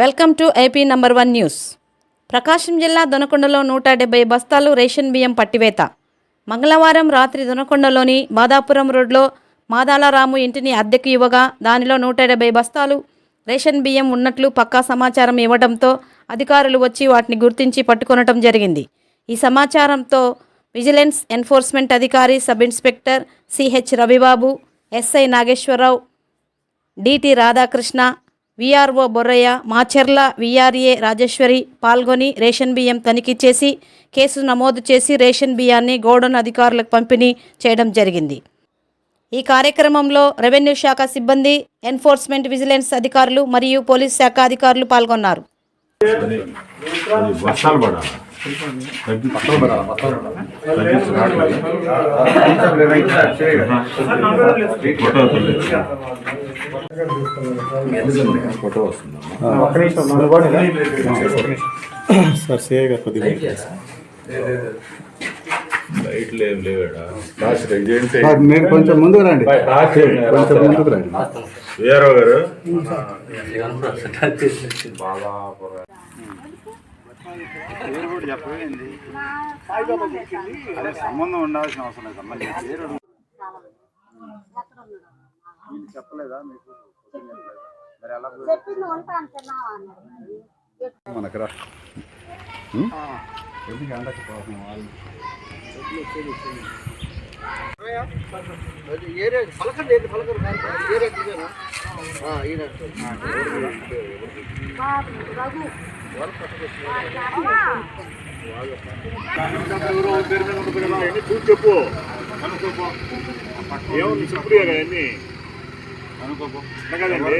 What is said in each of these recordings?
Welcome to AP number one news. Prakasam జిల్లా దొనకొండలో నూట డెబ్బై బస్తాలు రేషన్ బియ్యం పట్టివేత. మంగళవారం రాత్రి దొనకొండలోని మాదాపురం రోడ్లో మాదాలరాము ఇంటిని అద్దెకు ఇవ్వగా దానిలో నూట డెబ్బై బస్తాలు రేషన్ బియ్యం ఉన్నట్లు పక్కా సమాచారం ఇవ్వడంతో అధికారులు వచ్చి వాటిని గుర్తించి పట్టుకొనటం జరిగింది. ఈ సమాచారంతో విజిలెన్స్ ఎన్ఫోర్స్మెంట్ అధికారి sub inspector CH Ravibabu SI Nageswararao DT Radhakrishna VRO Borraiah Macherla VRA Rajeswari పాల్గొని రేషన్ బియ్యం తనిఖీ చేసి కేసు నమోదు చేసి రేషన్ బియ్యాన్ని గోడౌన్ అధికారులకు పంపిణీ చేయడం జరిగింది. ఈ కార్యక్రమంలో రెవెన్యూ శాఖ సిబ్బంది ఎన్ఫోర్స్మెంట్ విజిలెన్స్ అధికారులు మరియు పోలీస్ శాఖ అధికారులు పాల్గొన్నారు. వర్షాలు పడాలి. ఫోటో వస్తుందమ్మా సార్ సిఐ గారు కొద్దిగా లైట్లు ఏం లేవాడా? సార్, మీరు కొంచెం ముందుకు రండి. కొంచెం ముందుకు రండి గారు అదే సంబంధం ఉండాల్సిన అవసరం పేరు చెప్పలేదా మీకు మరి ఎలా. మనకు రా. ఎందుకు వాళ్ళు చెప్పు అనుకోపో ఏముంది చెప్పుడు అవన్నీ అనుకోపో కదండి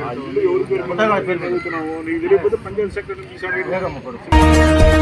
ఆ ఇల్లు ఎవరి పేరు నీకు తెలియకపోతే పంచాయతీ సెక్రటరీ తీసాడు